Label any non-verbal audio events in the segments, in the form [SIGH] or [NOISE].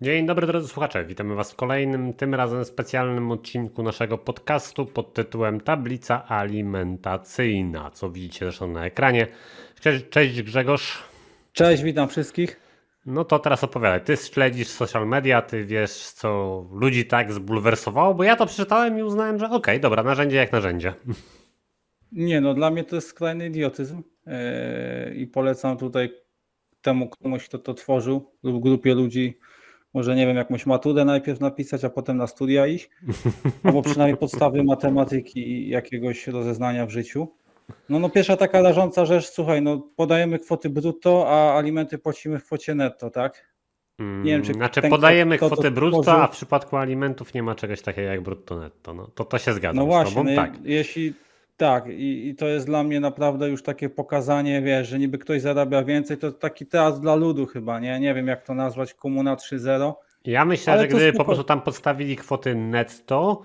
Dzień dobry drodzy słuchacze, witamy Was w kolejnym, tym razem specjalnym odcinku naszego podcastu pod tytułem Tablica Alimentacyjna, co widzicie zresztą na ekranie. Cześć, cześć Grzegorz. Cześć, witam wszystkich. No to teraz opowiadaj, ty śledzisz social media, ty wiesz co ludzi tak zbulwersowało, bo ja to przeczytałem i uznałem, że okej, dobra, narzędzie jak narzędzie. Nie no, dla mnie to jest skrajny idiotyzm yy, i polecam tutaj temu komuś, kto to tworzył lub grupie ludzi, może nie wiem, jakąś maturę najpierw napisać, a potem na studia iść, albo przynajmniej [LAUGHS] podstawy matematyki i jakiegoś rozeznania w życiu. No, no pierwsza taka rażąca rzecz, słuchaj, no podajemy kwoty brutto, a alimenty płacimy w kwocie netto, tak? Nie wiem, czy znaczy ten, podajemy kto- kto to kwotę brutto, a w przypadku alimentów nie ma czegoś takiego jak brutto netto. No, to, to się zgadza No z właśnie, tobą, no, tak. je- jeśli tak, i, i to jest dla mnie naprawdę już takie pokazanie, wiesz, że niby ktoś zarabia więcej, to taki teatr dla ludu chyba, nie? Nie wiem jak to nazwać, Komuna 3.0. Ja myślę, Ale że gdyby po prostu tam podstawili kwoty netto,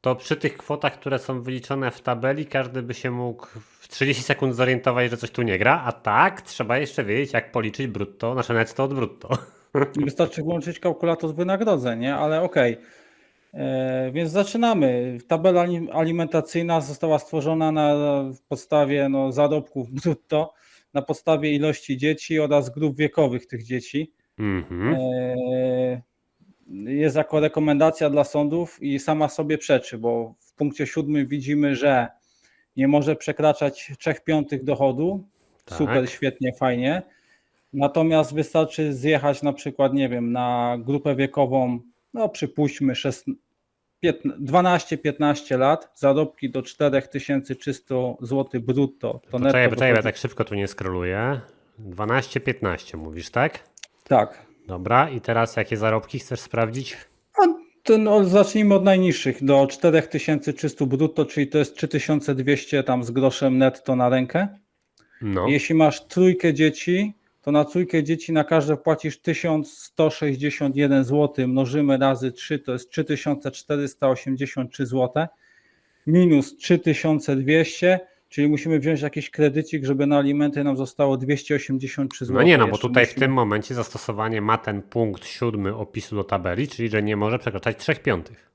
to przy tych kwotach, które są wyliczone w tabeli, każdy by się mógł w 30 sekund zorientować, że coś tu nie gra, a tak trzeba jeszcze wiedzieć, jak policzyć brutto, nasze netto od brutto. Wystarczy włączyć kalkulator wynagrodzeń, nie? Ale okej. E, Więc zaczynamy. Tabela alim- alimentacyjna została stworzona na podstawie no, zarobków [LAUGHS] brutto, na podstawie ilości dzieci oraz grup wiekowych tych dzieci. Mhm. E, jest jako rekomendacja dla sądów i sama sobie przeczy, bo w punkcie siódmym widzimy, że nie może przekraczać 3 piątych dochodu. Tak. Super, świetnie, fajnie. Natomiast wystarczy zjechać na przykład, nie wiem, na grupę wiekową, no przypuśćmy 12-15 lat, zarobki do 4300 zł brutto. To Poczekaj, netto poczekaj, ja tak szybko tu nie skroluję. 12-15 mówisz, tak? Tak. Dobra, i teraz jakie zarobki chcesz sprawdzić? No, zacznijmy od najniższych, do 4300 brutto, czyli to jest 3200 tam z groszem netto na rękę. No, Jeśli masz trójkę dzieci, to na trójkę dzieci na każde płacisz 1161 zł, mnożymy razy 3, to jest 3483 zł, minus 3200, czyli musimy wziąć jakiś kredycik, żeby na alimenty nam zostało 283 zł. no nie, no bo tutaj w musimy- tym momencie zastosowanie ma ten punkt siódmy opisu do tabeli, czyli że nie może przekraczać 3 piątych.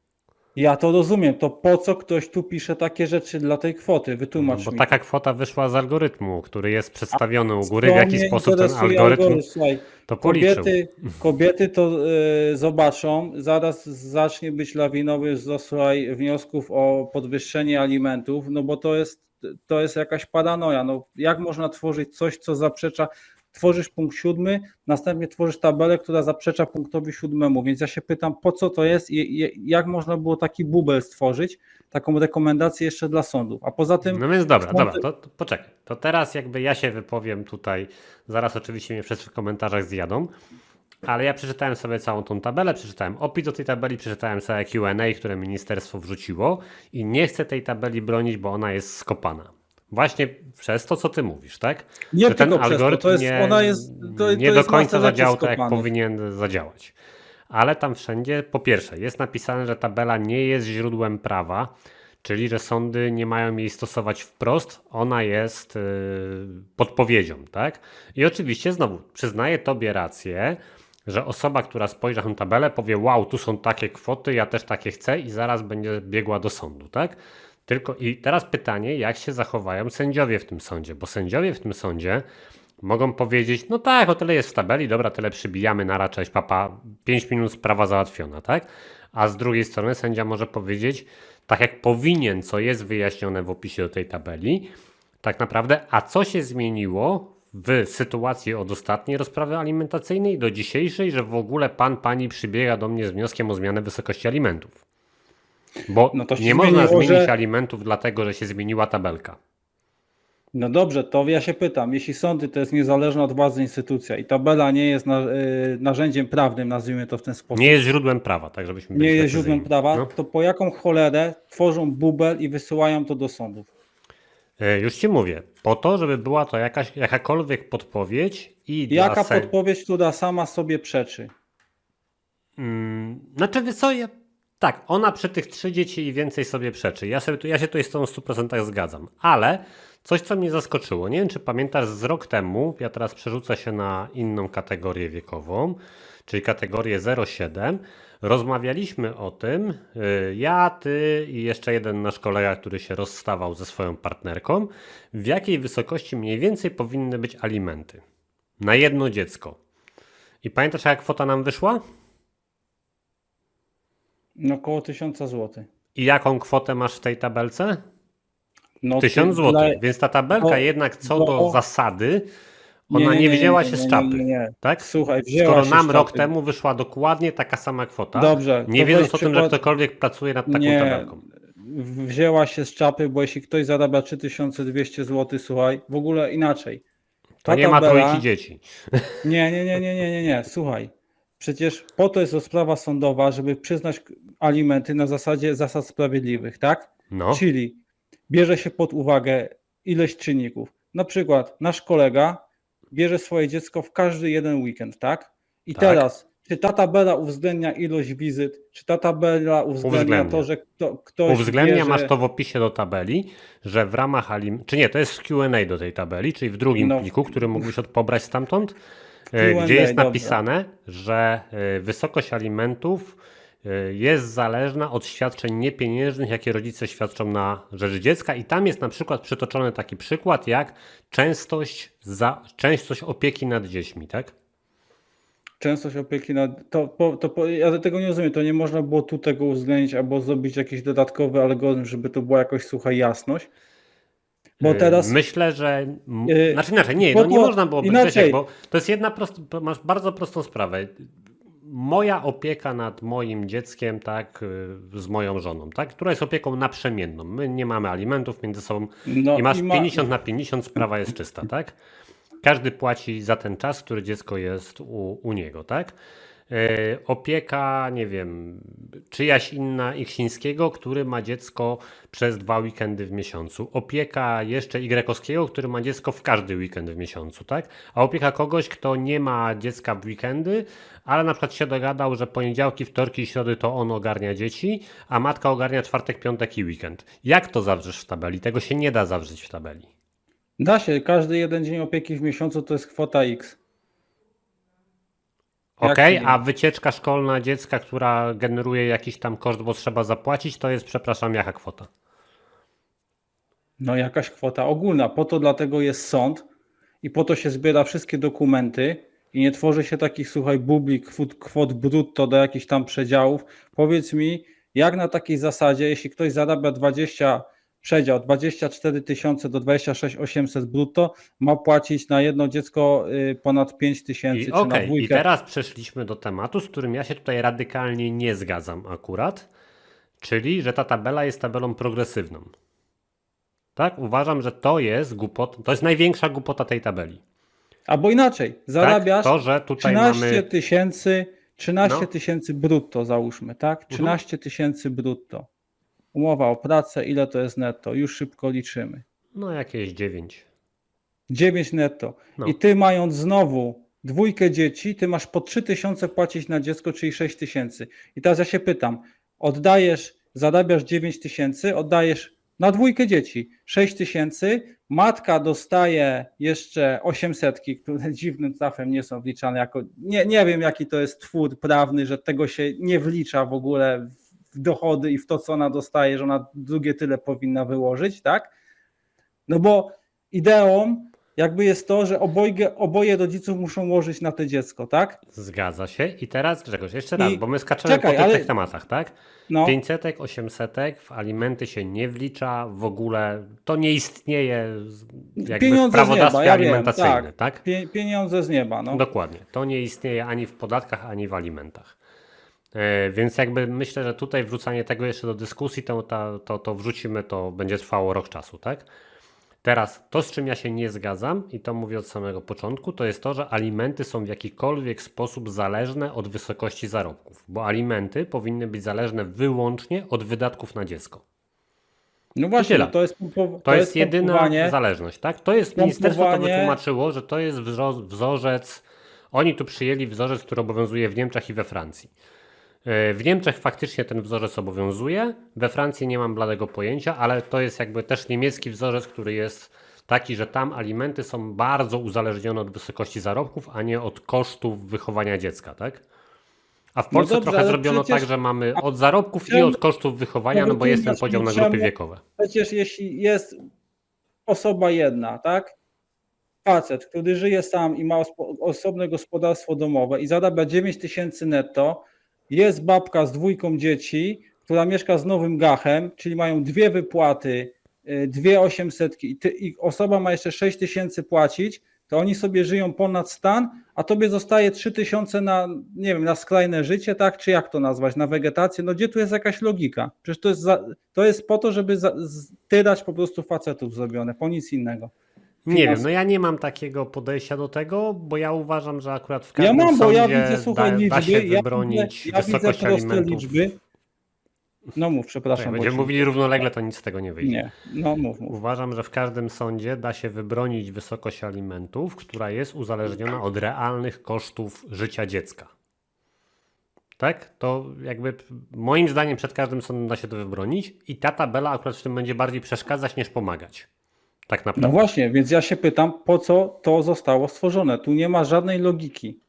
Ja to rozumiem, to po co ktoś tu pisze takie rzeczy dla tej kwoty? Wytłumacz No Bo mi. taka kwota wyszła z algorytmu, który jest przedstawiony u góry, w jaki sposób ten interesuje algorytm Słuchaj, to policzył. kobiety, kobiety to y, zobaczą, zaraz zacznie być lawinowy wzrost słuchaj, wniosków o podwyższenie alimentów, no bo to jest, to jest jakaś paranoja. No, jak można tworzyć coś, co zaprzecza, tworzysz punkt siódmy, następnie tworzysz tabelę, która zaprzecza punktowi siódmemu, więc ja się pytam, po co to jest i jak można było taki bubel stworzyć, taką rekomendację jeszcze dla sądów, a poza tym No więc dobra, Sądy- dobra, to, to poczekaj. To teraz jakby ja się wypowiem tutaj, zaraz oczywiście mnie wszyscy w komentarzach zjadą, ale ja przeczytałem sobie całą tą tabelę, przeczytałem opis do tej tabeli, przeczytałem całe Q&A, które ministerstwo wrzuciło i nie chcę tej tabeli bronić, bo ona jest skopana. Właśnie przez to, co ty mówisz, tak? Nie że ten przez to, algorytm to jest- nie, ona jest- to- nie to do końca zadziałał tak, jak powinien zadziałać. Ale tam wszędzie, po pierwsze, jest napisane, że tabela nie jest źródłem prawa, czyli że sądy nie mają jej stosować wprost, ona jest yy, podpowiedzią, tak? I oczywiście znowu przyznaję tobie rację, że osoba, która spojrzy na tę tabelę, powie: Wow, tu są takie kwoty, ja też takie chcę, i zaraz będzie biegła do sądu, tak? Tylko i teraz pytanie, jak się zachowają sędziowie w tym sądzie, bo sędziowie w tym sądzie mogą powiedzieć, no tak, o tyle jest w tabeli, dobra, tyle przybijamy, na cześć, papa, 5 minut sprawa załatwiona, tak? A z drugiej strony sędzia może powiedzieć, tak jak powinien, co jest wyjaśnione w opisie do tej tabeli, tak naprawdę, a co się zmieniło w sytuacji od ostatniej rozprawy alimentacyjnej do dzisiejszej, że w ogóle pan, pani przybiega do mnie z wnioskiem o zmianę wysokości alimentów? Bo No to nie można zmienić że- alimentów dlatego, że się zmieniła tabelka. No dobrze, to ja się pytam, jeśli sądy to jest niezależna od władzy instytucja i tabela nie jest na, y, narzędziem prawnym, nazwijmy to w ten sposób, Nie jest źródłem prawa, tak żebyśmy byli nie jest źródłem prawa, No. to po jaką cholerę tworzą bubel i wysyłają to do sądów? E, Już ci mówię, po to, żeby była to jakaś, jakakolwiek podpowiedź i Jaka podpowiedź, która sama sobie przeczy? Mm, znaczy, co, ja... tak, ona przy tych trzy dzieci i więcej sobie przeczy. Ja, sobie, ja się tutaj z tą w 100% zgadzam, ale coś, co mnie zaskoczyło, nie wiem, czy pamiętasz z rok temu, ja teraz przerzucę się na inną kategorię wiekową, czyli kategorię 0,7, rozmawialiśmy o tym, y, ja, ty i jeszcze jeden nasz kolega, który się rozstawał ze swoją partnerką, w jakiej wysokości mniej więcej powinny być alimenty na jedno dziecko. I pamiętasz, jak kwota nam wyszła? No około 1000 zł. I jaką kwotę masz w tej tabelce? No, 1000 ty- zł. dla- Więc ta tabelka bo- jednak co bo- do zasady, ona nie, wzięła się z czapy. Nie, nie. Tak? Słuchaj, wzięła Skoro nam rok temu wyszła dokładnie taka sama kwota, Dobrze, nie to wiedząc o tym, że przykład- ktokolwiek pracuje nad taką Nie, tabelką. wzięła się z czapy, bo jeśli ktoś zarabia 3200 zł, słuchaj, w ogóle inaczej. To Ta nie ma tabela- trójki dzieci. Nie, nie, nie, nie, nie, nie, nie, słuchaj. Przecież po to jest rozprawa sądowa, żeby przyznać alimenty na zasadzie zasad sprawiedliwych, tak? No, Czyli bierze się pod uwagę ilość czynników. Na przykład nasz kolega bierze swoje dziecko w każdy jeden weekend, tak? I Tak. teraz, czy ta tabela uwzględnia ilość wizyt, czy ta tabela uwzględnia, Uwzględnia. to, że kto, ktoś uwzględnia, bierze... masz to w opisie do tabeli, że w ramach alim... Czy nie, to jest Q&A do tej tabeli, czyli w drugim No. pliku, który mógłbyś pobrać stamtąd, gdzie jest dobra. napisane, że e, wysokość alimentów e, jest zależna od świadczeń niepieniężnych, jakie rodzice świadczą na rzecz dziecka i tam jest na przykład przytoczony taki przykład jak częstość, za... częstość opieki nad dziećmi, tak? Częstość opieki nad. To, po, to po, ja tego nie rozumiem. To nie można było tu tego uwzględnić albo zrobić jakiś dodatkowy algorytm, żeby to była jakoś sucha jasność. Bo E, teraz. Myślę, że. Yy, Znaczy inaczej, nie, no nie można było inaczej. Bo to jest jedna prosta, masz bardzo prostą sprawę. Moja opieka nad moim dzieckiem, tak, y, z moją żoną, tak, która jest opieką naprzemienną. My nie mamy alimentów między sobą No, i masz i ma- 50 na 50, sprawa jest czysta, tak? Każdy płaci za ten czas, który dziecko jest u, u niego, tak? E, opieka, nie wiem, czyjaś inna Iksińskiego, który ma dziecko przez dwa weekendy w miesiącu. Opieka jeszcze Y-owskiego, który ma dziecko w każdy weekend w miesiącu, tak? A opieka kogoś, kto nie ma dziecka w weekendy, ale na przykład się dogadał, że poniedziałki, wtorki i środy to on ogarnia dzieci, a matka ogarnia czwartek, piątek i weekend. Jak to zawrzesz w tabeli? Tego się nie da zawrzeć w tabeli. Da się, każdy jeden dzień opieki w miesiącu to jest kwota X. Okej, nie? a wycieczka szkolna dziecka, która generuje jakiś tam koszt, bo trzeba zapłacić, to jest, przepraszam, jaka kwota? No jakaś kwota ogólna. Po to dlatego jest sąd i po to się zbiera wszystkie dokumenty i nie tworzy się takich, słuchaj, bubli kwot, kwot brutto do jakichś tam przedziałów. Powiedz mi, jak na takiej zasadzie, jeśli ktoś zarabia 20 przedział 24 tysiące do 26 800 brutto, ma płacić na jedno dziecko y, ponad 5 tysięcy, I czy okej, na i dwójkę. teraz przeszliśmy do tematu, z którym ja się tutaj radykalnie nie zgadzam akurat, czyli, że ta tabela jest tabelą progresywną. Tak? Uważam, że to jest głupota, to jest największa głupota tej tabeli. Albo inaczej, zarabiasz Tak? To, że tutaj 13 mamy... tysięcy 13 No. tysięcy brutto załóżmy, tak? 13 tysięcy brutto. Umowa o pracę, ile to jest netto? Już szybko liczymy. No jakieś 9. 9 netto. No. I ty mając znowu dwójkę dzieci, ty masz po 3 tysiące płacić na dziecko, czyli 6 tysięcy. I teraz ja się pytam, oddajesz, zarabiasz 9 tysięcy, oddajesz na dwójkę dzieci 6 tysięcy, matka dostaje jeszcze 800, które [LAUGHS] dziwnym trafem nie są wliczane jako, nie, nie wiem jaki to jest twór prawny, że tego się nie wlicza w ogóle dochody i w to, co ona dostaje, że ona drugie tyle powinna wyłożyć, tak? No bo ideą jakby jest to, że obojga, oboje rodziców muszą łożyć na to dziecko, tak? Zgadza się. I teraz Grzegorz, jeszcze raz, I- bo my skaczemy czekaj, po tych, ale- tych tematach, tak? No, 500, 800 w alimenty się nie wlicza w ogóle. To nie istnieje jakby Pieniądze w prawodawstwie nieba, ja alimentacyjnym, tak. tak? pie, pieniądze z nieba, no. Dokładnie. To nie istnieje ani w podatkach, ani w alimentach. E, Więc jakby myślę, że tutaj wrzucanie tego jeszcze do dyskusji, to, to, to, to wrzucimy, to będzie trwało rok czasu, tak? Teraz to, z czym ja się nie zgadzam, i to mówię od samego początku, to jest to, że alimenty są w jakikolwiek sposób zależne od wysokości zarobków, bo alimenty powinny być zależne wyłącznie od wydatków na dziecko. No właśnie, no to jest, pompo- To, jest, jedyna zależność, tak? To jest ministerstwo to wytłumaczyło, że to jest wzo- wzorzec. Oni tu przyjęli wzorzec, który obowiązuje w Niemczech i we Francji. E, W Niemczech faktycznie ten wzorzec obowiązuje, we Francji nie mam bladego pojęcia, ale to jest jakby też niemiecki wzorzec, który jest taki, że tam alimenty są bardzo uzależnione od wysokości zarobków, a nie od kosztów wychowania dziecka, tak? A w Polsce dobrze, trochę zrobiono przecież- tak, że mamy od zarobków i od kosztów wychowania, no no bo jest ten podział na grupy wiekowe. Przecież jeśli jest osoba jedna, tak? Facet, który żyje sam i ma osobne gospodarstwo domowe i zarabia 9 tysięcy netto, jest babka z dwójką dzieci, która mieszka z nowym gachem, czyli mają dwie wypłaty, y, dwie osiemsetki i, osoba ma jeszcze 6 tysięcy płacić, to oni sobie żyją ponad stan, a tobie zostaje 3 tysiące na, nie wiem, na skrajne życie, tak? Czy jak to nazwać, na wegetację? No gdzie tu jest jakaś logika? Przecież to jest, za, to jest po to, żeby za, tyrać po prostu facetów zrobione, po nic innego. Nie wiem, no ja nie mam takiego podejścia do tego, bo ja uważam, że akurat w Ja każdym mam, bo ja widzę, słuchaj, da, liczby, da się ja widzę, wybronić ja widzę wysokość proste alimentów. liczby. No mów, przepraszam. będziemy Wojciech. mówili równolegle, to nic z tego nie wyjdzie. Nie, no mów, mów. Uważam, że w każdym sądzie da się wybronić wysokość alimentów, która jest uzależniona od realnych kosztów życia dziecka. Tak? To jakby moim zdaniem przed każdym sądem da się to wybronić i ta tabela akurat w tym będzie bardziej przeszkadzać niż pomagać. Tak No naprawdę. właśnie, więc ja się pytam, po co to zostało stworzone? Tu nie ma żadnej logiki.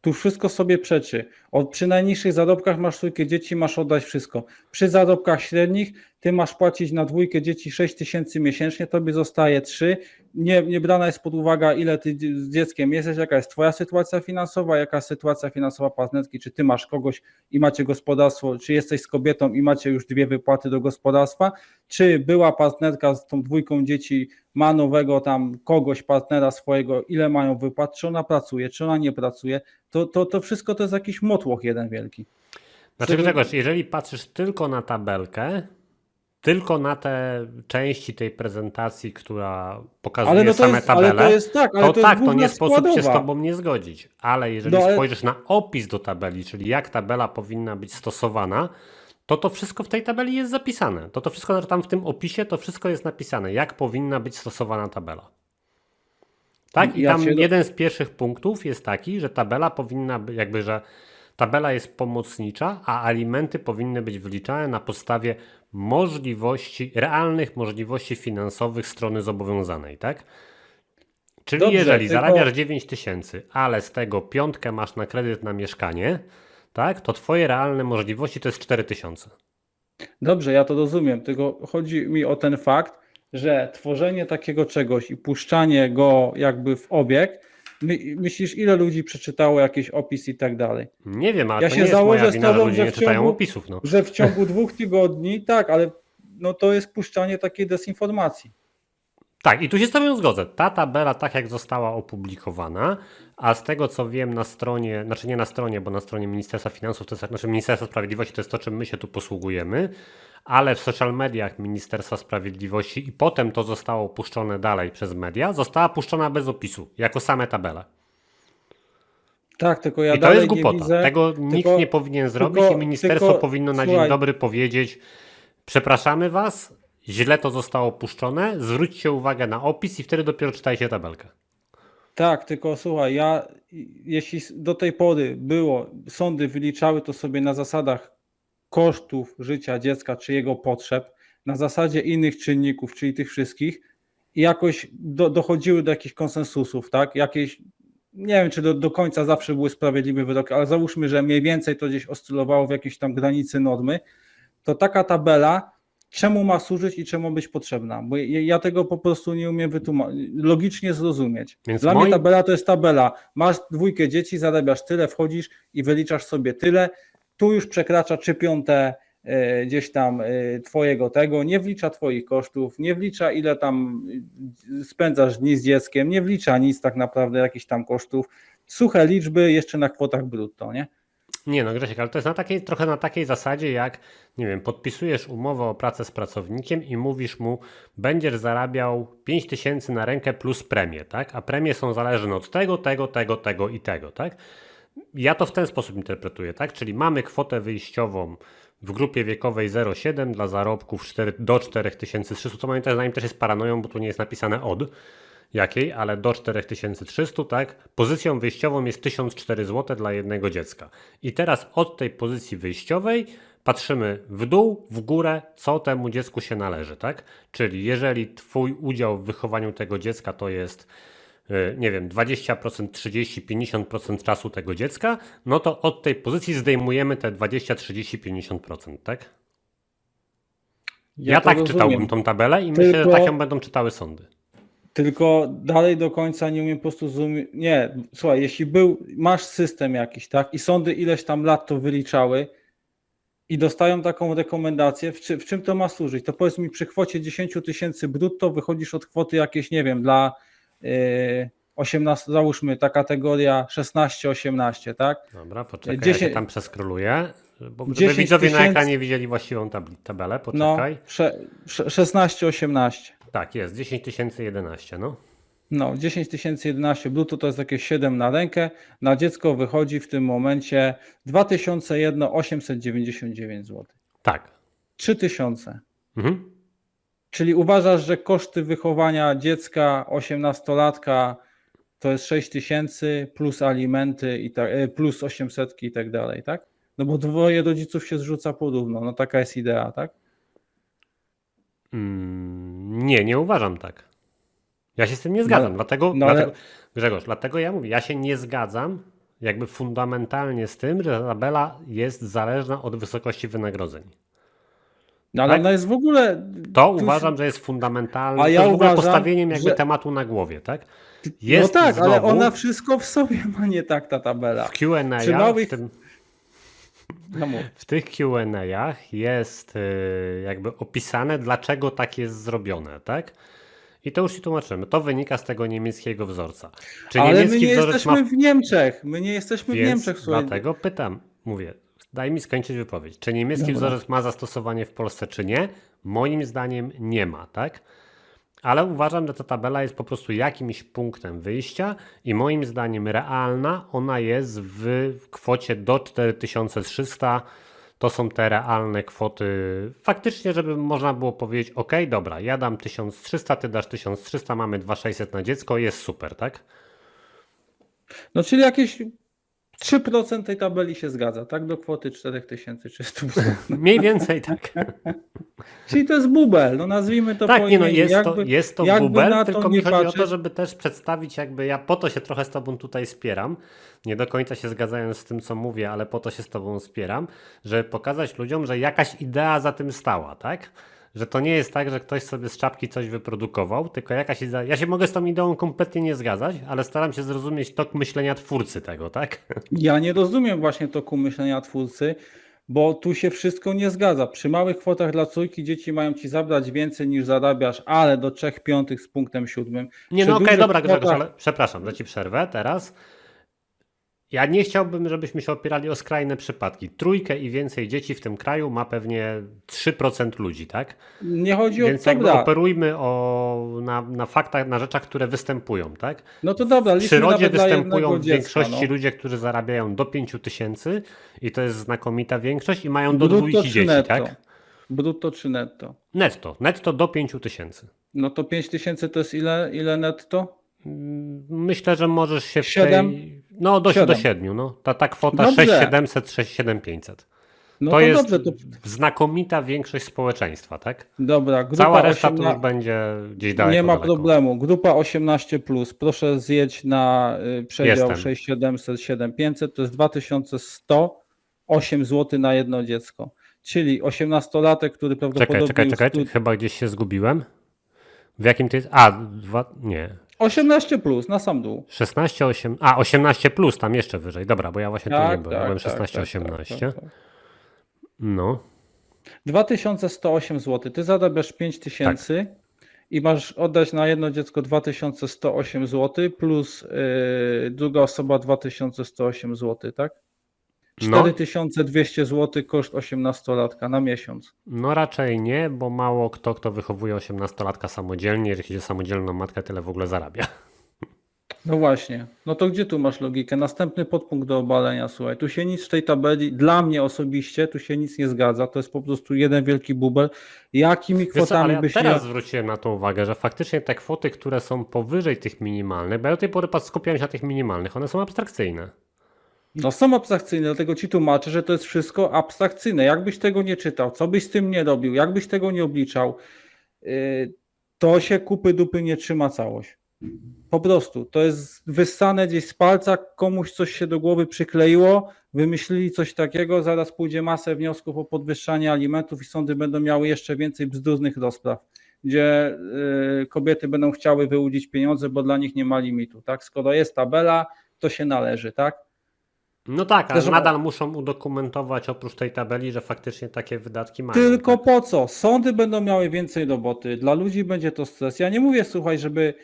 Tu wszystko sobie przeczy. Od, przy najniższych zarobkach masz trójkę dzieci, masz oddać wszystko. Przy zarobkach średnich ty masz płacić na dwójkę dzieci 6 tysięcy miesięcznie, tobie zostaje 3. Nie, nie brana jest pod uwagę, ile ty z dzieckiem jesteś, jaka jest twoja sytuacja finansowa, jaka jest sytuacja finansowa partnerki, czy ty masz kogoś i macie gospodarstwo, czy jesteś z kobietą i macie już dwie wypłaty do gospodarstwa, czy była partnerka z tą dwójką dzieci ma nowego tam kogoś, partnera swojego, ile mają wypłat, czy ona pracuje, czy ona nie pracuje, to, to, to wszystko to jest jakiś motłoch jeden wielki. Znaczy Grzegorz, jeżeli patrzysz tylko na tabelkę, tylko na te części tej prezentacji, która pokazuje no same jest, tabele, to jest tak, to, to, tak, to nie sposób się z składowa. tobą nie zgodzić. Ale jeżeli No, ale- spojrzysz na opis do tabeli, czyli jak tabela powinna być stosowana, to to wszystko w tej tabeli jest zapisane. To to wszystko tam w tym opisie, to wszystko jest napisane, jak powinna być stosowana tabela. Tak? I Ja tam się do- jeden z pierwszych punktów jest taki, że tabela powinna być, jakby, że tabela jest pomocnicza, a alimenty powinny być wyliczane na podstawie możliwości, realnych możliwości finansowych strony zobowiązanej, tak? Czyli Dobrze, jeżeli tylko- zarabiasz 9 tysięcy, ale z tego piątkę masz na kredyt na mieszkanie, tak, to twoje realne możliwości to jest 4 tysiące. Dobrze, ja to rozumiem, tylko chodzi mi o ten fakt, że tworzenie takiego czegoś i puszczanie go jakby w obieg, my, myślisz ile ludzi przeczytało jakiś opis i tak dalej? Nie wiem, ale Ja to się założę z tobą, ludzie że nie w czytają ciągu- opisów. No. Że w ciągu [LAUGHS] dwóch tygodni, tak, ale no to jest puszczanie takiej dezinformacji. Tak, i tu się z Tobą zgodzę. Ta tabela, tak jak została opublikowana, a z tego co wiem na stronie, znaczy nie na stronie, bo na stronie Ministerstwa Finansów, to jest, znaczy Ministerstwa Sprawiedliwości to jest to, czym my się tu posługujemy, ale w social mediach Ministerstwa Sprawiedliwości i potem to zostało opuszczone dalej przez media, została puszczona bez opisu, jako same tabele. Tak, tylko ja I to jest głupota. widzę. Tego nikt tylko- nie powinien zrobić tylko- i ministerstwo tylko, powinno na słuchaj. dzień dobry powiedzieć przepraszamy Was, źle to zostało puszczone, zwróćcie uwagę na opis i wtedy dopiero czytajcie tabelkę. Tak, tylko słuchaj, ja jeśli do tej pory było, sądy wyliczały to sobie na zasadach kosztów życia dziecka czy jego potrzeb, na zasadzie innych czynników, czyli tych wszystkich, i jakoś do, dochodziły do jakichś konsensusów, tak? Jakieś, nie wiem, czy do, do końca zawsze były sprawiedliwe wyroki, ale załóżmy, że mniej więcej to gdzieś oscylowało w jakiejś tam granicy normy, to taka tabela czemu ma służyć i czemu być potrzebna? Bo ja, tego po prostu nie umiem wytłumaczyć, logicznie zrozumieć. Więc Dla moi- mnie tabela to jest tabela. Masz dwójkę dzieci, zarabiasz tyle, wchodzisz i wyliczasz sobie tyle. Tu już przekracza trzy piąte e, gdzieś tam e, twojego tego, nie wlicza twoich kosztów, nie wlicza ile tam e, spędzasz dni z dzieckiem, nie wlicza nic tak naprawdę, jakichś tam kosztów. Suche liczby jeszcze na kwotach brutto, nie? Nie no Grzesiek, ale to jest na takiej, trochę na takiej zasadzie jak, nie wiem, podpisujesz umowę o pracę z pracownikiem i mówisz mu, będziesz zarabiał 5 tysięcy na rękę plus premie, tak? A premie są zależne od tego, tego, tego, tego i tego, tak? Ja to w ten sposób interpretuję, tak? Czyli mamy kwotę wyjściową w grupie wiekowej 0,7 dla zarobków 4, do 4300, co moim zdaniem też jest paranoją, bo tu nie jest napisane od jakiej, ale do 4300, tak? Pozycją wyjściową jest 1004 zł dla jednego dziecka. I teraz od tej pozycji wyjściowej patrzymy w dół, w górę, co temu dziecku się należy, tak? Czyli jeżeli twój udział w wychowaniu tego dziecka to jest nie wiem, 20%, 30, 50% czasu tego dziecka, no to od tej pozycji zdejmujemy te 20, 30, 50%, tak? Ja, to tak rozumiem. czytałbym tą tabelę i myślę, że Tylko- tak ją będą czytały sądy. Tylko dalej do końca nie umiem po prostu zrozumieć. Nie, słuchaj, jeśli był, masz system jakiś, tak, i sądy ileś tam lat to wyliczały i dostają taką rekomendację, w, czy, w czym to ma służyć? To powiedz mi, przy kwocie 10 tysięcy brutto wychodzisz od kwoty jakieś, nie wiem, dla 18, załóżmy ta kategoria 16-18, tak? Dobra, poczekaj, 10 ja się tam przeskroluję, bo żeby 10 widzowie na tysięcy- ekranie widzieli właściwą tab tabelę, No, poczekaj. sze- 16-18. Tak, jest, 10 11, no. No, 10 tysięcy 11 brutto to jest jakieś 7 na rękę. Na dziecko wychodzi w tym momencie 2001 899 zł. Tak. 3000. Mhm. Czyli uważasz, że koszty wychowania dziecka 18-latka to jest 6 tysięcy plus alimenty i tak, e, plus 800 i tak dalej, tak? No bo dwoje rodziców się zrzuca porówno. No taka jest idea, tak? Mm, nie, nie uważam tak. Ja się z tym nie zgadzam, No, dlatego, no ale- dlatego, Grzegorz, dlatego ja mówię, ja się nie zgadzam jakby fundamentalnie z tym, że tabela jest zależna od wysokości wynagrodzeń. No ale Tak? ona jest w ogóle. To uważam, że jest fundamentalne, A ja to jest w ogóle uważam, postawieniem jakby że- tematu na głowie, tak? No Jest tak, ale znowu ona wszystko w sobie ma nie tak, ta tabela. w Q&A, małych- w, tym, No w tych Q&A'ach jest y, jakby opisane, dlaczego tak jest zrobione, tak? I to już ci tłumaczymy. To wynika z tego niemieckiego wzorca. Czy Ale my nie jesteśmy ma w Niemczech. My nie jesteśmy w Więc Niemczech, słuchaj. dlatego pytam, mówię, daj mi skończyć wypowiedź. Czy niemiecki Dobra. wzorzec ma zastosowanie w Polsce, czy nie? Moim zdaniem nie ma, tak? Ale uważam, że ta tabela jest po prostu jakimś punktem wyjścia i moim zdaniem realna ona jest w kwocie do 4300. To są te realne kwoty. Faktycznie, żeby można było powiedzieć, ok, dobra, ja dam 1300, ty dasz 1300, mamy 2600 na dziecko, jest super, tak? No czyli jakieś 3% tej tabeli się zgadza, tak? Do kwoty 4300 [LAUGHS] zł. Mniej więcej tak. [LAUGHS] Czyli to jest bubel, no nazwijmy to Tak, po nie no, jest to, Jakby- jest to bubel, to tylko mi chodzi o to, patrzeć- żeby też przedstawić jakby, ja po to się trochę z tobą tutaj spieram, nie do końca się zgadzając z tym, co mówię, ale po to się z tobą spieram, żeby pokazać ludziom, że jakaś idea za tym stała, tak? Że to nie jest tak, że ktoś sobie z czapki coś wyprodukował, tylko jakaś idea. Ja się mogę z tą ideą kompletnie nie zgadzać, ale staram się zrozumieć tok myślenia twórcy tego, tak? Ja nie rozumiem właśnie toku myślenia twórcy, bo tu się wszystko nie zgadza. Przy małych kwotach dla trójki dzieci mają ci zabrać więcej niż zarabiasz, ale do 3 piątych z punktem siódmym. Nie, Przy no okej, dużych dobra, Grzegorz, kwotach- ale przepraszam, że ci przerwę teraz. Ja nie chciałbym, żebyśmy się opierali o skrajne przypadki. Trójkę i więcej dzieci w tym kraju ma pewnie 3% ludzi, tak? Nie chodzi o Więc jakby dobra. operujmy o, na, na faktach, na rzeczach, które występują, tak? No to dobra, W przyrodzie występują w dziecka, większości no. ludzie, którzy zarabiają do 5 tysięcy i to jest znakomita większość i mają do Brutto dwójki dzieci, netto? tak? Brutto czy netto? Netto, netto do 5 tysięcy. No to 5 tysięcy to jest ile, ile netto? Mm, Myślę, że możesz się w Siedem? tej... No do, do Siedem. 7, no. Ta, ta kwota Dobrze. 6700, 6500. No to, to, jest dobrze, to znakomita większość społeczeństwa, tak? dobra. Grupa Cała reszta to 18 już będzie gdzieś daleko. Nie ma daleko. problemu. Grupa 18, proszę zjedź na y, przedział Jestem. 6700, 7500, to jest 2108 zł na jedno dziecko. Czyli 18-latek, który prawdopodobnie. Czekaj, czekaj, czekaj, tu- chyba gdzieś się zgubiłem. W jakim to jest? A, dwa, nie. 18 plus na sam dół. 16, 8, a 18 plus, tam jeszcze wyżej. Dobra, bo ja właśnie tu nie byłem, byłem 16, 18. tak, tak. No, 2108 zł. Ty zarabiasz 5000 i masz oddać na jedno dziecko 2108 zł plus yy, druga osoba 2108 zł, tak? No. 4200 zł koszt 18-latka na miesiąc. no raczej nie, bo mało kto, kto wychowuje 18-latka samodzielnie, jeżeli o samodzielną matkę, tyle w ogóle zarabia. No właśnie. No to gdzie tu masz logikę? Następny podpunkt do obalenia, słuchaj. Tu się nic w tej tabeli, dla mnie osobiście, tu się nic nie zgadza. To jest po prostu jeden wielki bubel. Jakimi Wiesz kwotami ja byś teraz nie... zwróciłem na to uwagę, że faktycznie te kwoty, które są powyżej tych minimalnych, bo ja do tej pory skupiałem się na tych minimalnych, one są abstrakcyjne. No są abstrakcyjne, dlatego ci tłumaczę, że to jest wszystko abstrakcyjne. Jakbyś tego nie czytał, co byś z tym nie robił, jakbyś tego nie obliczał, yy, to się kupy dupy nie trzyma całość. Po prostu. To jest wyssane gdzieś z palca, komuś coś się do głowy przykleiło, wymyślili coś takiego, zaraz pójdzie masę wniosków o podwyższanie alimentów i sądy będą miały jeszcze więcej bzdurnych rozpraw, gdzie y, kobiety będą chciały wyłudzić pieniądze, bo dla nich nie ma limitu. Tak? Skoro jest tabela, to się należy, tak? No tak, ale nadal muszą udokumentować oprócz tej tabeli, że faktycznie takie wydatki mają. Tylko tak? po co? Sądy będą miały więcej roboty, dla ludzi będzie to stres. Ja nie mówię, słuchaj, żeby,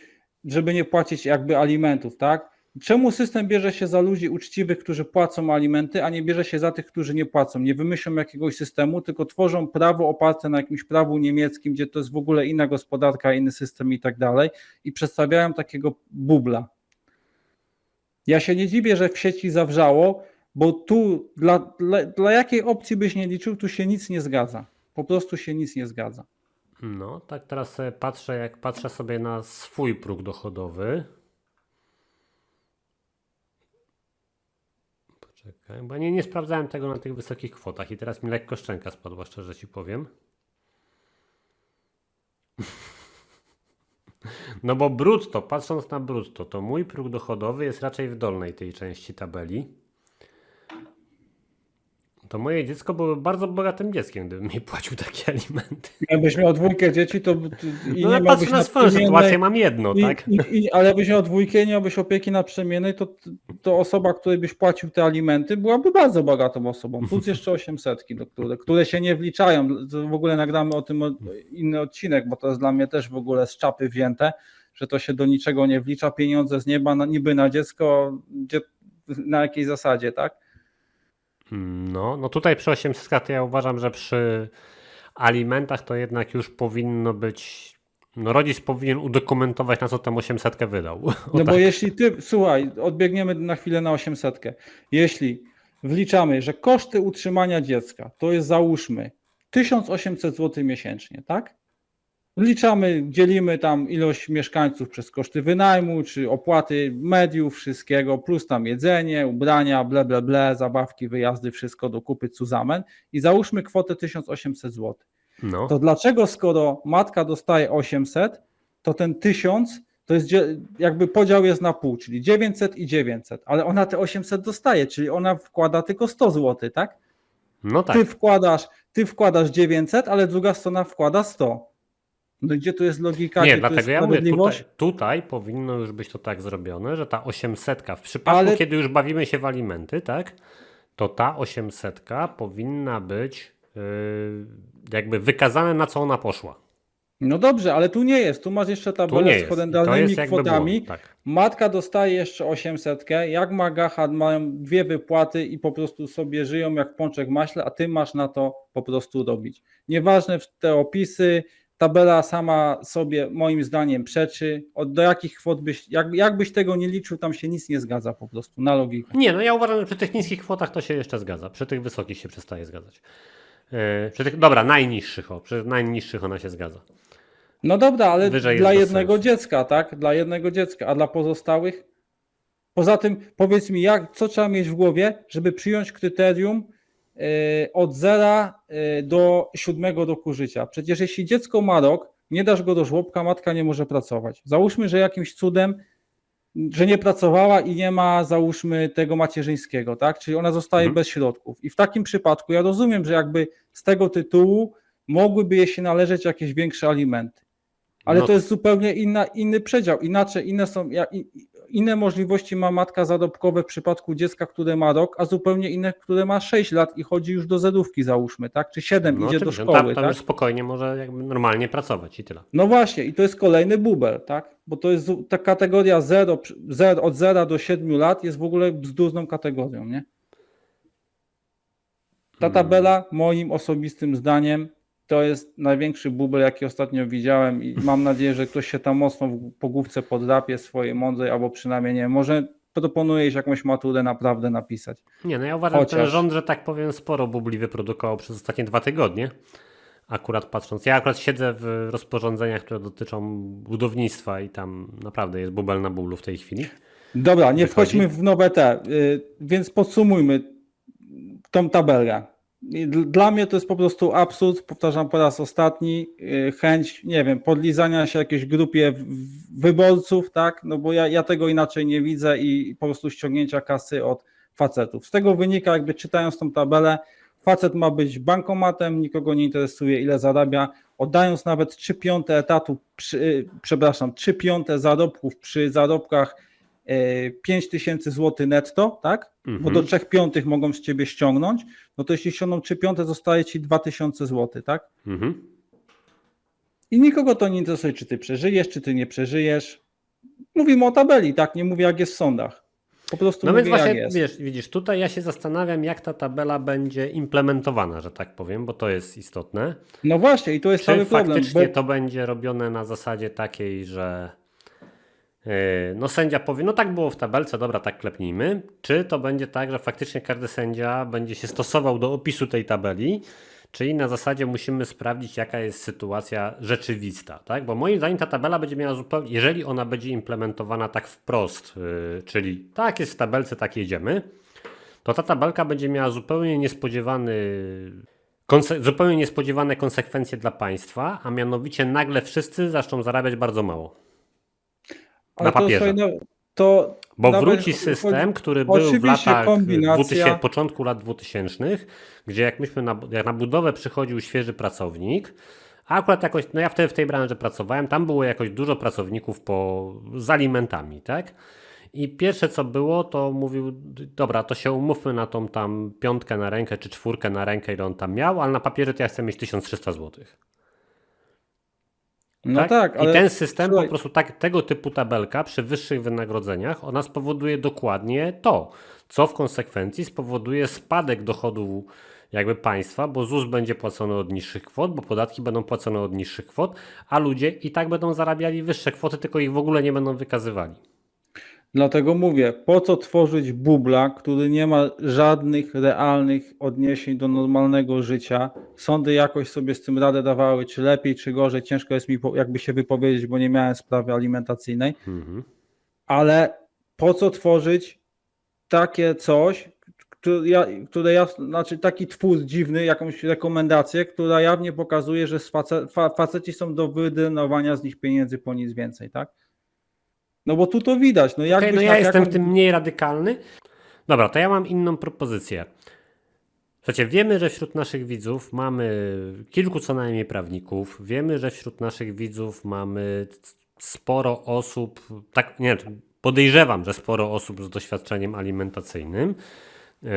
żeby nie płacić jakby alimentów, tak? Czemu system bierze się za ludzi uczciwych, którzy płacą alimenty, a nie bierze się za tych, którzy nie płacą? Nie wymyślą jakiegoś systemu, tylko tworzą prawo oparte na jakimś prawu niemieckim, gdzie to jest w ogóle inna gospodarka, inny system i tak dalej, i przedstawiają takiego bubla. Ja się nie dziwię, że w sieci zawrzało, bo tu dla, dla, dla jakiej opcji byś nie liczył, tu się nic nie zgadza. Po prostu się nic nie zgadza. No, tak teraz patrzę, jak patrzę sobie na swój próg dochodowy. Poczekaj, bo nie, nie sprawdzałem tego na tych wysokich kwotach i teraz mi lekko szczęka spadła, szczerze ci powiem. No bo brutto, patrząc na brutto, to mój próg dochodowy jest raczej w dolnej tej części tabeli. To moje dziecko byłoby bardzo bogatym dzieckiem, gdybym mi płacił takie alimenty. Jakbyś miał dwójkę dzieci, to i No nie patrzę na swoją sytuację, mam jedno, i, tak? i, i, ale jakbyś miał dwójkę i nie miałbyś opieki naprzemiennej, to, to osoba, której byś płacił te alimenty, byłaby bardzo bogatą osobą. Plus jeszcze 800, do które, które się nie wliczają. W ogóle nagramy o tym inny odcinek, bo to jest dla mnie też w ogóle z czapy wzięte, że to się do niczego nie wlicza. Pieniądze z nieba niby na dziecko, gdzie, na jakiej zasadzie, tak? No, no tutaj przy 800 to ja uważam, że przy alimentach to jednak już powinno być. No rodzic powinien udokumentować, na co tę 800 wydał. [LAUGHS] O No bo tak. jeśli ty, słuchaj, odbiegniemy na chwilę na 800. Jeśli wliczamy, że koszty utrzymania dziecka to jest załóżmy 1800 zł miesięcznie, tak? Wliczamy, dzielimy tam ilość mieszkańców przez koszty wynajmu, czy opłaty mediów, wszystkiego, plus tam jedzenie, ubrania, ble, ble, ble, zabawki, wyjazdy, wszystko do kupy cuzamen i załóżmy kwotę 1800 zł No, to dlaczego skoro matka dostaje 800, to ten 1000 to jest jakby podział jest na pół, czyli 900 i 900, ale ona te 800 dostaje, czyli ona wkłada tylko 100 zł, tak? no tak. Ty wkładasz, ty wkładasz 900, ale druga strona wkłada 100. No gdzie tu jest logika, Nie, dlatego ja mówię, tutaj, tutaj powinno już być to tak zrobione, że ta 800 w przypadku, Ale- kiedy już bawimy się w alimenty, tak, to ta 800 powinna być yy, jakby wykazane, na co ona poszła. No dobrze, ale tu nie jest, tu masz jeszcze tabelę z jest. I to horrendalnymi jest jakby kwotami, błąd, tak. Matka dostaje jeszcze 800, jak Magacha mają dwie wypłaty i po prostu sobie żyją jak pączek maśle, a ty masz na to po prostu robić. Nieważne te opisy, tabela sama sobie moim zdaniem przeczy, od do jakich kwot byś, jak, jakbyś tego nie liczył, tam się nic nie zgadza po prostu, na logikę. Nie, no ja uważam, że przy tych niskich kwotach to się jeszcze zgadza. Przy tych wysokich się przestaje zgadzać. Yy, przy tych, dobra, najniższych, o, przy najniższych ona się zgadza. No dobra, ale Wyżej dla jednego sensu. dziecka, tak? Dla jednego dziecka, a dla pozostałych? Poza tym powiedz mi, jak, co trzeba mieć w głowie, żeby przyjąć kryterium od zera e, do siódmego roku życia? Przecież jeśli dziecko ma rok, nie dasz go do żłobka, matka nie może pracować. Załóżmy, że jakimś cudem, że nie pracowała i nie ma, załóżmy, tego macierzyńskiego, tak? Czyli ona zostaje Mhm. bez środków. I w takim przypadku ja rozumiem, że jakby z tego tytułu mogłyby jej się należeć jakieś większe alimenty. Ale No to jest zupełnie inna, inny przedział. Inaczej, inne są, inne możliwości ma matka zarobkowe w przypadku dziecka, które ma rok, a zupełnie inne, które ma 6 lat i chodzi już do zerówki załóżmy, tak? Czy 7 No idzie do szkoły, tam, tam tak? już spokojnie może jakby normalnie pracować i tyle. No właśnie, i to jest kolejny bubel, tak? Bo to jest ta kategoria 0, zero, od 0 do 7 lat jest w ogóle bzdurną kategorią, nie? Ta Mm. tabela, moim osobistym zdaniem, to jest największy bubel, jaki ostatnio widziałem i mam nadzieję, że ktoś się tam mocno w- po główce podrapie swojej mądrej, albo przynajmniej nie może proponuję jakąś maturę naprawdę napisać. Nie, no ja uważam, że ten Chociaż- rząd, że tak powiem, sporo bubli wyprodukował przez ostatnie dwa tygodnie. Akurat patrząc, ja akurat siedzę w rozporządzeniach, które dotyczą budownictwa i tam naprawdę jest bubel na bublu w tej chwili. Dobra, nie Wychodzi? wchodźmy w nowe te, y, więc podsumujmy tą tabelę. Dla mnie to jest po prostu absurd, powtarzam po raz ostatni, yy, chęć, nie wiem, podlizania się jakiejś grupie wyborców, tak, no bo ja, ja tego inaczej nie widzę i po prostu ściągnięcia kasy od facetów. Z tego wynika, jakby czytając tą tabelę, facet ma być bankomatem, nikogo nie interesuje ile zarabia, oddając nawet 3 piąte etatu, przy, przepraszam, 3 piąte zarobków przy zarobkach 5 tysięcy złotych netto, tak? Bo Mhm. do 3 piątych mogą z ciebie ściągnąć, no to jeśli ściągną 3 piąte, zostaje ci 2000 złotych, tak? Mhm. I nikogo to nie interesuje, czy ty przeżyjesz, czy ty nie przeżyjesz. Mówimy o tabeli, tak? Nie mówię jak jest w sądach. Po prostu No mówię więc właśnie, wiesz, widzisz, tutaj ja się zastanawiam, jak ta tabela będzie implementowana, że tak powiem, bo to jest istotne. No właśnie, i to jest Czy cały problem. faktycznie Bo... to będzie robione na zasadzie takiej, że no sędzia powie, no tak było w tabelce, dobra, tak klepnijmy. Czy to będzie tak, że faktycznie każdy sędzia będzie się stosował do opisu tej tabeli, czyli na zasadzie musimy sprawdzić, jaka jest sytuacja rzeczywista, tak? Bo moim zdaniem ta tabela będzie miała zupełnie, jeżeli ona będzie implementowana tak wprost, yy, czyli tak jest w tabelce, tak jedziemy, to ta tabelka będzie miała zupełnie niespodziewany, zupełnie niespodziewane konsekwencje dla państwa, a mianowicie nagle wszyscy zaczną zarabiać bardzo mało. Ale na to papierze. słuchaj, no, to Bo wróci system, który był w latach kombinacja- 2000, początku lat 2000, gdzie jak myśmy na, jak na budowę przychodził świeży pracownik, a akurat jakoś, no ja wtedy w tej branży pracowałem, tam było jakoś dużo pracowników po, z alimentami, tak? I pierwsze co było, to mówił, dobra, to się umówmy na tą tam piątkę na rękę, czy czwórkę na rękę, ile on tam miał, ale na papierze to ja chcę mieć 1300 zł. No tak, ale I ten system słuchaj- po prostu tak, tego typu tabelka przy wyższych wynagrodzeniach, ona spowoduje dokładnie to, co w konsekwencji spowoduje spadek dochodu jakby państwa, bo ZUS będzie płacony od niższych kwot, bo podatki będą płacone od niższych kwot, a ludzie i tak będą zarabiali wyższe kwoty, tylko ich w ogóle nie będą wykazywali. Dlatego mówię, po co tworzyć bubla, który nie ma żadnych realnych odniesień do normalnego życia. Sądy jakoś sobie z tym radę dawały, czy lepiej, czy gorzej. Ciężko jest mi jakby się wypowiedzieć, bo nie miałem sprawy alimentacyjnej. Mhm. Ale po co tworzyć takie coś, które ja, które ja znaczy taki twór dziwny, jakąś rekomendację, która jawnie pokazuje, że face, fa, faceci są do wydrenowania z nich pieniędzy po nic więcej, tak? No bo tu to widać. No byś no ja jestem w tym mniej radykalny. Dobra, to ja mam inną propozycję. Słuchajcie, wiemy, że wśród naszych widzów mamy kilku co najmniej prawników. Wiemy, że wśród naszych widzów mamy sporo osób, tak nie, podejrzewam, że sporo osób z doświadczeniem alimentacyjnym. Yy,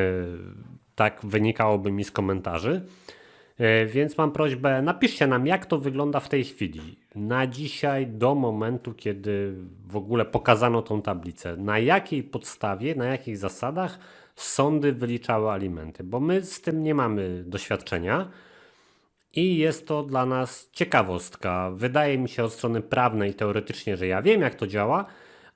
Tak wynikałoby mi z komentarzy. E, Więc mam prośbę, napiszcie nam, jak to wygląda w tej chwili. Na dzisiaj, do momentu, kiedy w ogóle pokazano tą tablicę. Na jakiej podstawie, na jakich zasadach sądy wyliczały alimenty? Bo my z tym nie mamy doświadczenia i jest to dla nas ciekawostka. Wydaje mi się od strony prawnej, teoretycznie, że ja wiem, jak to działa,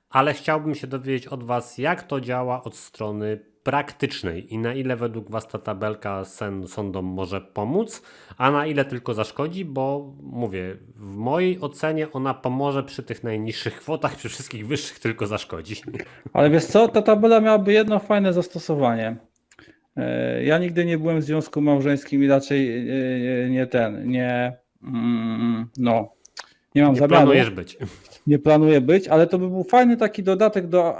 ale chciałbym się dowiedzieć od Was, jak to działa od strony praktycznej i na ile według Was ta tabelka sen sądom może pomóc, a na ile tylko zaszkodzi, bo mówię, w mojej ocenie ona pomoże przy tych najniższych kwotach, przy wszystkich wyższych tylko zaszkodzi. [LAUGHS] Ale wiesz co, ta tabela miałaby jedno fajne zastosowanie. E, Ja nigdy nie byłem w związku małżeńskim i raczej e, nie ten, nie, mm, no, nie mam Nie zamiaru, planujesz być. [LAUGHS] nie planuję być, ale to by był fajny taki dodatek do,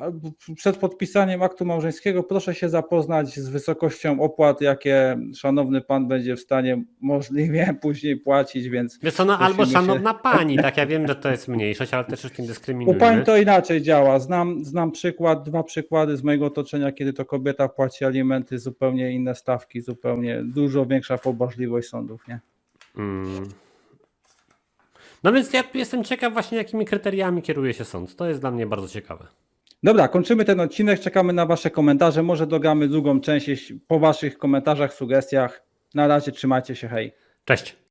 przed podpisaniem aktu małżeńskiego. Proszę się zapoznać z wysokością opłat, jakie szanowny pan będzie w stanie możliwie [LAUGHS] później płacić, więc Wiesz co, no albo się. szanowna pani, tak ja wiem, że to jest [LAUGHS] mniejszość, ale też już nie u dyskryminujemy. pań to inaczej działa. Znam, znam przykład, dwa przykłady z mojego otoczenia, kiedy to kobieta płaci alimenty, zupełnie inne stawki, zupełnie dużo większa pobłażliwość sądów, nie? Mm. No więc ja jestem ciekaw właśnie jakimi kryteriami kieruje się sąd. To jest dla mnie bardzo ciekawe. Dobra, kończymy ten odcinek, czekamy na wasze komentarze, może dogramy drugą część po waszych komentarzach, sugestiach. Na razie trzymajcie się, hej. Cześć.